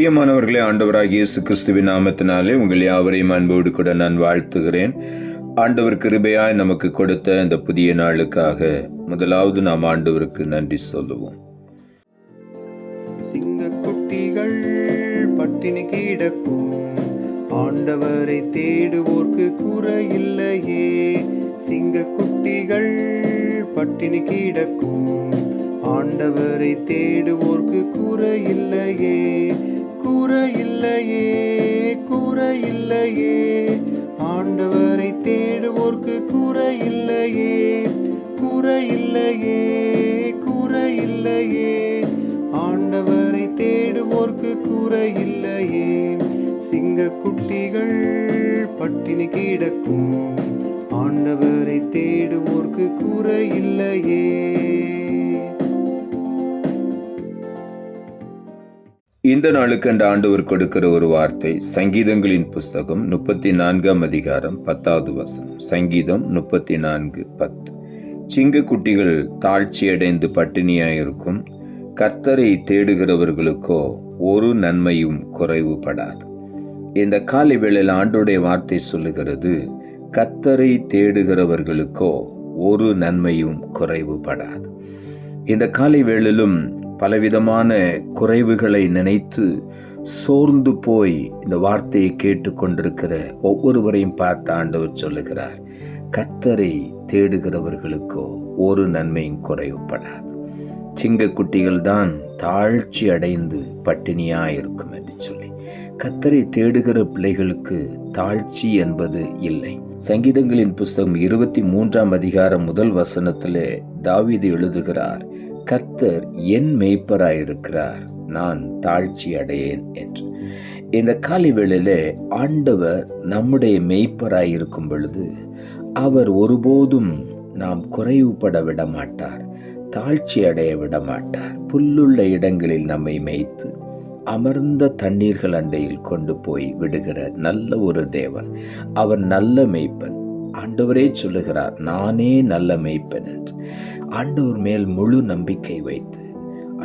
பிரியமானவர்களே ஆண்டவராக இயேசு கிறிஸ்துவின் நாமத்தினாலே உங்கள் யாவரையும் அன்போடு கூட நான் வாழ்த்துகிறேன். ஆண்டவர் கிருபையாய் நமக்கு கொடுத்த இந்த புதிய நாளுக்காக முதலாவது நாம் ஆண்டவருக்கு நன்றி சொல்லுவோம். சிங்க குட்டிகள் பட்டினி கிடக்கும். ஆண்டவரை தேடுவோர்க்கு குறையில்லையே. சிங்கக்குட்டிகள் பட்டினி கிடக்கும். ஆண்டவரை தேடுவோர்க்கு குறையில்லையே. கூற இல்லையே கூற இல்லையே. ஆண்டவரை தேடுவோர்க்கு இல்லையே கூற இல்லையே ஆண்டவரை தேடுவோர்க்கு சிங்க குட்டிகள் பட்டினி கிடக்கும். ஆண்டவரை தேடுவோர்க்கு இல்லையே. இந்த நாளுக்கு அந்த ஆண்டவர் கொடுக்கிற ஒரு வார்த்தை சங்கீதங்களின் புஸ்தகம் முப்பத்தி நான்காம் அதிகாரம் பத்தாவது வசனம். சங்கீதம் முப்பத்தி நான்கு பத்து சிங்கக்குட்டிகள் தாழ்ச்சியடைந்து பட்டினியாயிருக்கும். கர்த்தரை தேடுகிறவர்களுக்கோ ஒரு நன்மையும் குறைவுபடாது. இந்த காலை வேளையில் ஆண்டோடைய வார்த்தை சொல்லுகிறது கர்த்தரை தேடுகிறவர்களுக்கோ ஒரு நன்மையும் குறைவுபடாது. இந்த காலை வேளையிலும் பலவிதமான குறைவுகளை நினைத்து சோர்ந்து போய் இந்த வார்த்தையை கேட்டுக்கொண்டிருக்கிற ஒவ்வொருவரையும் பார்த்து ஆண்டவர் சொல்லுகிறார் கத்தரை தேடுகிறவர்களுக்கோ ஒரு நன்மையும் குறைவுப்படாது சிங்கக்குட்டிகள் தான் தாழ்ச்சி அடைந்து பட்டினியாக இருக்கும் என்று சொல்லி. கத்தரை தேடுகிற பிள்ளைகளுக்கு தாழ்ச்சி என்பது இல்லை. சங்கீதங்களின் புஸ்தகம் இருபத்தி மூன்றாம் அதிகாரம் முதல் வசனத்திலே தாவிது எழுதுகிறார் கர்த்தர் என் மேய்ப்பராயிருக்கிறார் நான் தாழ்ச்சி அடையேன் என்று. இந்த காலை வேளையிலே ஆண்டவர் நம்முடைய மேய்ப்பராயிருக்கும் பொழுது அவர் ஒருபோதும் நாம் குறைவுபட விட மாட்டார் தாழ்ச்சி அடைய விட மாட்டார் புல்லுள்ள இடங்களில் நம்மை மேய்த்து அமர்ந்த தண்ணீர்கள் அண்டையில் கொண்டு போய் விடுகிற நல்ல ஒரு தேவன். அவர் நல்ல மேய்ப்பன். ஆண்டவரே சொல்லுகிறார் நானே நல்ல மெய்ப்பன் என்று. ஆண்டவர் மேல் முழு நம்பிக்கை வைத்து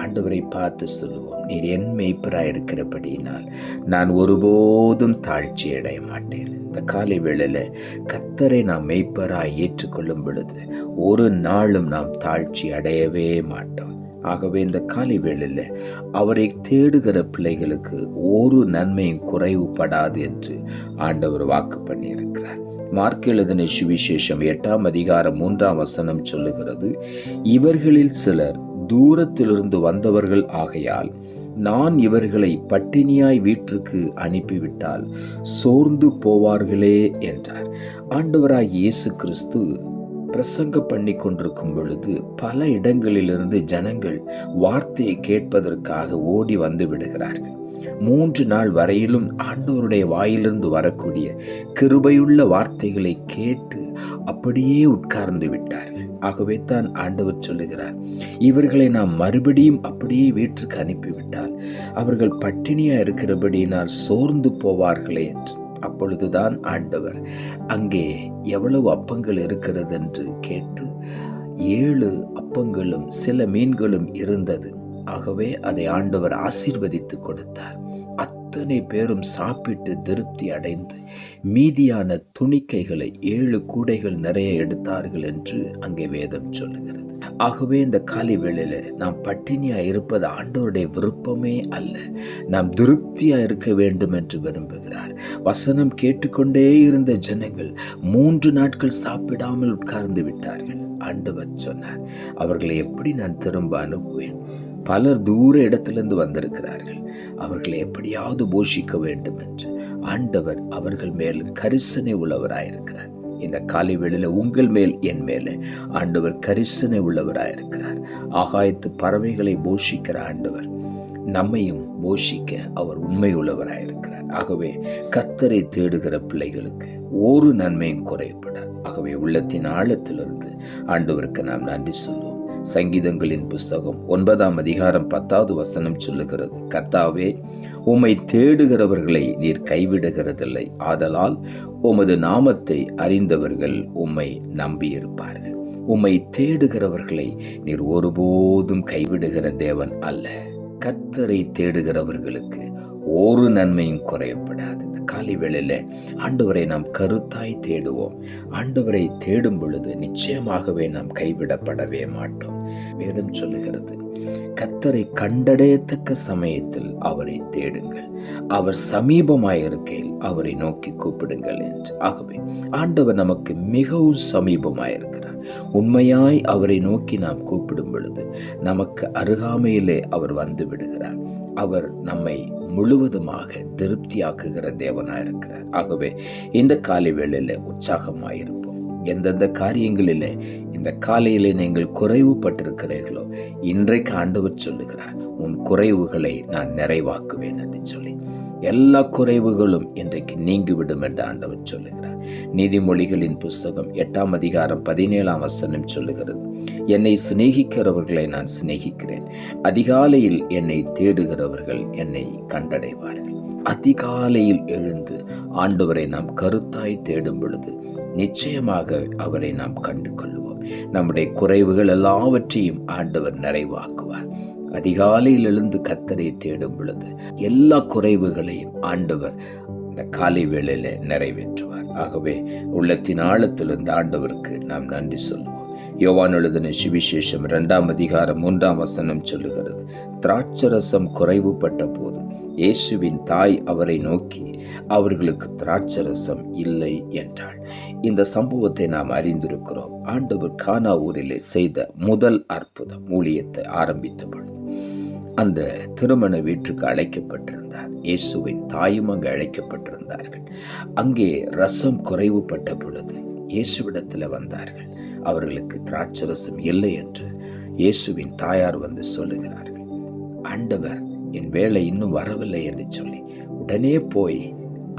ஆண்டவரை பார்த்து சொல்லுவோம் நீர் என் மெய்ப்பராக இருக்கிறபடியினால் நான் ஒருபோதும் தாழ்ச்சி அடைய மாட்டேன். இந்த காலை வேளையில் கத்தரை நாம் மெய்ப்பராக ஏற்றுக்கொள்ளும் பொழுது ஒரு நாளும் நாம் தாழ்ச்சி அடையவே மாட்டோம். ஆகவே இந்த காலை வேளையில் அவரை தேடுகிற பிள்ளைகளுக்கு ஒரு நன்மையும் குறைவுபடாது என்று ஆண்டவர் வாக்கு பண்ணியிருக்கிறார். மார்க் எழுதின சுவிசேஷம் எட்டாம் அதிகாரம் மூன்றாம் வசனம் சொல்லுகிறது இவர்களில் சிலர் தூரத்திலிருந்து வந்தவர்கள் ஆகையால் நான் இவர்களை பட்டினியாய் வீட்டிற்கு அனுப்பிவிட்டால் சோர்ந்து போவார்களே என்றார். ஆண்டவராய் இயேசு கிறிஸ்து பிரசங்க பண்ணி கொண்டிருக்கும் பொழுது பல இடங்களிலிருந்து ஜனங்கள் வார்த்தையை கேட்பதற்காக ஓடி வந்து விடுகிறார்கள். மூன்று நாள் வரையிலும் ஆண்டவருடைய வாயிலிருந்து வரக்கூடிய கிருபையுள்ள வார்த்தைகளை கேட்டு அப்படியே உட்கார்ந்து விட்டார்கள். ஆகவே தான் ஆண்டவர் சொல்லுகிறார் இவர்களை நாம் மறுபடியும் அப்படியே வீட்டுக்கு அனுப்பிவிட்டால் அவர்கள் பட்டினியா இருக்கிறபடியினால் சோர்ந்து போவார்களே என்று. அப்பொழுதுதான் ஆண்டவர் அங்கே எவ்வளவு அப்பங்கள் இருக்கிறது? என்று கேட்டு ஏழு அப்பங்களும் சில மீன்களும் இருந்தது. ஆகவே அதை ஆண்டவர் ஆசீர்வதித்து கொடுத்தார். அத்தனை பேரும் சாப்பிட்டு திருப்தி அடைந்து மீதியான துணிக்கைகளை ஏழு கூடைகள் நிறைய எடுத்தார்கள் என்று அங்கே வேதம் சொல்லுகிறது. ஆகவே இந்த காலை வேளையில நாம் பட்டினியா இருப்பது ஆண்டவருடைய விருப்பமே அல்ல. நாம் திருப்தியா இருக்க வேண்டும் என்று விரும்புகிறார். வசனம் கேட்டுக்கொண்டே இருந்த ஜனங்கள் மூன்று நாட்கள் சாப்பிடாமல் உட்கார்ந்து விட்டார்கள். ஆண்டவர் சொன்னார் அவர்களை எப்படி நான் திரும்ப அனுப்புவேன்? பலர் தூர இடத்திலிருந்து வந்திருக்கிறார்கள். அவர்களை எப்படியாவது போஷிக்க வேண்டும் என்று ஆண்டவர் அவர்கள் மேல் கரிசனை உள்ளவராயிருக்கிறார். இந்த காலை வேளையில உங்கள் மேல் என் மேலே ஆண்டவர் கரிசனை உள்ளவராயிருக்கிறார். ஆகாயத்து பறவைகளை போஷிக்கிற ஆண்டவர் நம்மையும் போஷிக்க அவர் உண்மை உள்ளவராயிருக்கிறார். ஆகவே கத்தரை தேடுகிற பிள்ளைகளுக்கு ஒரு நன்மையும் குறையப்படாது. ஆகவே உள்ளத்தின் ஆழத்திலிருந்து ஆண்டவருக்கு நாம் நன்றி சொல்லுவோம் சங்கீதங்களின் புஸ்தகம் ஒன்பதாம் அதிகாரம் பத்தாவது வசனம் சொல்லுகிறது கர்த்தாவே உம்மை தேடுகிறவர்களை நீர் கைவிடுகிறதில்லை. ஆதலால் உமது நாமத்தை அறிந்தவர்கள் உம்மை நம்பியிருப்பார்கள். உம்மை தேடுகிறவர்களை நீர் ஒருபோதும் கைவிடுகிற தேவன் அல்ல. கர்த்தரை தேடுகிறவர்களுக்கு ஒரு நன்மையும் குறையப்படாது காலை வேளையில் ஆண்டவரை நாம் கருத்தாய் தேடுவோம். ஆண்டவரை தேடும் பொழுது நிச்சயமாகவே நாம் கைவிடப்படவே மாட்டோம். வேதம் சொல்லுகிறது கத்தரை கண்டடையத்தக்க சமயத்தில் அவரை தேடுங்கள். அவர் சமீபமாயிருக்கையில் அவரை நோக்கி கூப்பிடுங்கள் என்று. ஆகவே ஆண்டவர் நமக்கு மிகவும் சமீபமாயிருக்கிறார். உண்மையாய் அவரை நோக்கி நாம் கூப்பிடும் பொழுது நமக்கு அருகாமையிலே அவர் வந்து விடுகிறார். அவர் நம்மை முழுவதுமாக திருப்தியாக்குகிற தேவனாயிருக்கிறார். ஆகவே இந்த காலை வேளையில உற்சாகமாயிருப்போம். எந்தெந்த காரியங்களில் இந்த காலையிலே நீங்கள் குறைவுபட்டிருக்கிறீர்களோ இன்றைக்கு ஆண்டவர் சொல்லுகிறார் உன் குறைவுகளை நான் நிறைவாக்குவேன் என்று சொல்லி. எல்லா குறைவுகளும் இன்றைக்கு நீங்கிவிடும் என்று ஆண்டவர் சொல்லுகிறார். நீதிமொழிகளின் புஸ்தகம் எட்டாம் அதிகாரம் பதினேழாம் வசனம் சொல்லுகிறது என்னை சிநேகிக்கிறவர்களை நான் சிநேகிக்கிறேன். அதிகாலையில் என்னை தேடுகிறவர்கள் என்னை கண்டடைவார்கள். அதிகாலையில் எழுந்து ஆண்டவரை நாம் கருத்தாய் தேடும் பொழுது நிச்சயமாக அவரை நாம் கண்டு கொள்வோம் நம்முடைய குறைவுகள் எல்லாவற்றையும் ஆண்டவர் நிறைவாக்குவார். அதிகாலையில் எழுந்து கத்தரை தேடும் பொழுது எல்லா குறைவுகளையும் ஆண்டவர் இந்த காலை வேளையில் நிறைவேற்றுவார். ஆகவே உள்ளத்தின் ஆழத்திலிருந்து ஆண்டவருக்கு நாம் நன்றி சொல்லுவோம் யோவான் எழுதின சுவிசேஷம் இரண்டாம் அதிகாரம் மூன்றாம் வசனம் சொல்லுகிறது. திராட்சரசம் குறைவுபட்ட போது இயேசுவின் தாய் அவரை நோக்கி அவர்களுக்கு திராட்சரசம் இல்லை என்றாள். இந்த சம்பவத்தை நாம் அறிந்திருக்கிறோம். ஆண்டவர் கானா ஊரிலே செய்த முதல் அற்புதம் ஊழியத்தை ஆரம்பித்த பொழுது. அந்த திருமண வீட்டுக்கு அழைக்கப்பட்டிருந்தார். இயேசுவின் தாயும் அங்கு அழைக்கப்பட்டிருந்தார்கள். அங்கே ரசம் குறைவுபட்ட பொழுது இயேசுவிடத்தில் வந்தார்கள். அவர்களுக்கு திராட்சரசம் இல்லை என்று இயேசுவின் தாயார் வந்து சொல்லுகிறார்கள். ஆண்டவர் என் வேலை இன்னும் வரவில்லை என்று சொல்லி உடனே போய்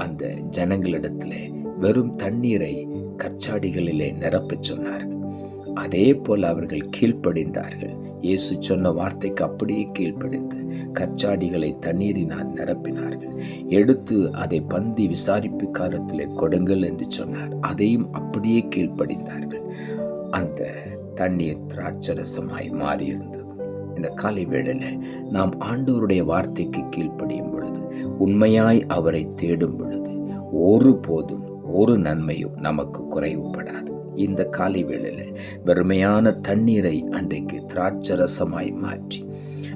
அந்த ஜனங்களிடத்தில் வெறும் தண்ணீரை கற்சாடிகளிலே நிரப்பச் சொன்னார்கள் அதே போல் அவர்கள் கீழ்ப்படிந்தார்கள். இயேசு சொன்ன வார்த்தைக்கு அப்படியே கீழ்ப்படிந்து கற்சாடிகளை தண்ணீரினால் நிரப்பினார்கள். எடுத்து அதை பந்தி விசாரிப்புக்காரத்திலே கொடுங்கள் என்று சொன்னார். அதையும் அப்படியே கீழ்ப்படிந்தார்கள் அந்த தண்ணீர் திராட்சரசமாய் மாறியிருந்தது. இந்த காலை வேளையில் நாம் ஆண்டவருடைய வார்த்தைக்கு கீழ்ப்படியும் பொழுது உண்மையாய் அவரை தேடும் பொழுது ஒரு போதும் ஒரு நன்மையும் நமக்கு குறைவுபடாது. இந்த காலை வேளையில் வெறுமையான தண்ணீரை அன்றைக்கு திராட்சரசமாய் மாற்றி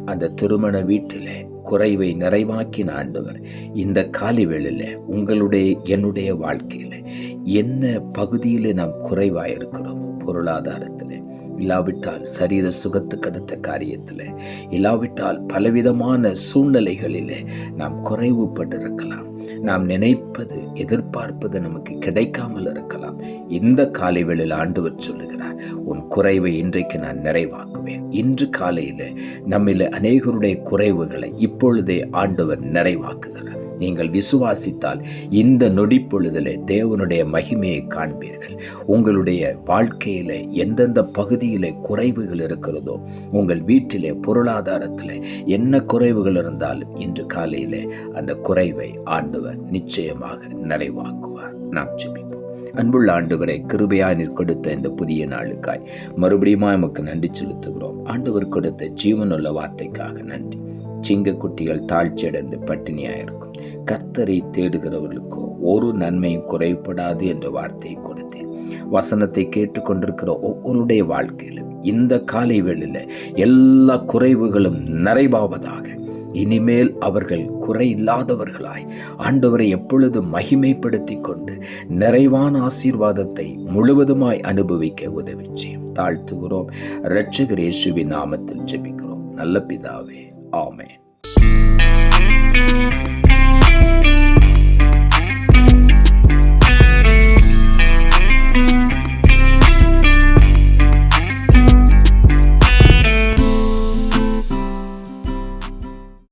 அந்த திருமண வீட்டில் குறைவை நிறைவாக்கின ஆண்டவர் இந்த காலை வேளையில் உங்களுடைய என்னுடைய வாழ்க்கையில் என்ன பகுதியில் நாம் குறைவாக இருக்கிறோம் பொருளாதாரத்தில். இல்லாவிட்டால் சரீர சுகத்து கடத்த காரியத்தில். இல்லாவிட்டால் பலவிதமான சூழ்நிலைகளிலே நாம் குறைவுபட்டிருக்கலாம். நாம் நினைப்பது எதிர்பார்ப்பது நமக்கு கிடைக்காமல் இருக்கலாம். இந்த காலை வேளையில் ஆண்டவர் சொல்லுகிறார் உன் குறைவை இன்றைக்கு நான் நிறைவாக்குவேன். இன்று காலையில் நம்மில அநேகருடைய குறைவுகளை இப்பொழுதே ஆண்டவர் நிறைவாக்குகிறார். நீங்கள் விசுவாசித்தால் இந்த நொடி தேவனுடைய மகிமையை காண்பீர்கள். உங்களுடைய வாழ்க்கையில் எந்தெந்த பகுதியில் குறைவுகள் இருக்கிறதோ உங்கள் வீட்டிலே பொருளாதாரத்தில் என்ன குறைவுகள் இருந்தாலும் இன்று காலையில் அந்த குறைவை ஆண்டவர் நிச்சயமாக நிறைவாக்குவார். நாம் ஜெபிப்போம். அன்புள்ள ஆண்டவரை கிருபையாய் நீர் கொடுத்த இந்த புதிய நாளுக்காய் மறுபடியும் எமக்கு நன்றி செலுத்துகிறோம். ஆண்டவர் கொடுத்த ஜீவனுள்ள வார்த்தைக்காக நன்றி. சிங்க குட்டிகள் தாழ்ச்சியடைந்து பட்டினியாயிருக்கும். கத்தரை தேடுகிறவர்களுக்கோ ஒரு நன்மையும் குறைபடாது என்ற வார்த்தையை கொடுத்தேன். வசனத்தை கேட்டுக்கொண்டிருக்கிற ஒவ்வொருடைய வாழ்க்கையிலும் இந்த காலை வேளையில எல்லா குறைவுகளும் நிறைவாவதாக இனிமேல் அவர்கள் குறை இல்லாதவர்களாய் ஆண்டவரை எப்பொழுதும் மகிமைப்படுத்தி கொண்டு நிறைவான ஆசீர்வாதத்தை முழுவதுமாய் அனுபவிக்க உதவி செய்யும் தாழ்த்துகிறோம். இரட்சகர் இயேசுவின் நாமத்தில் ஜெபிக்கிறோம். நல்ல பிதாவே Amen.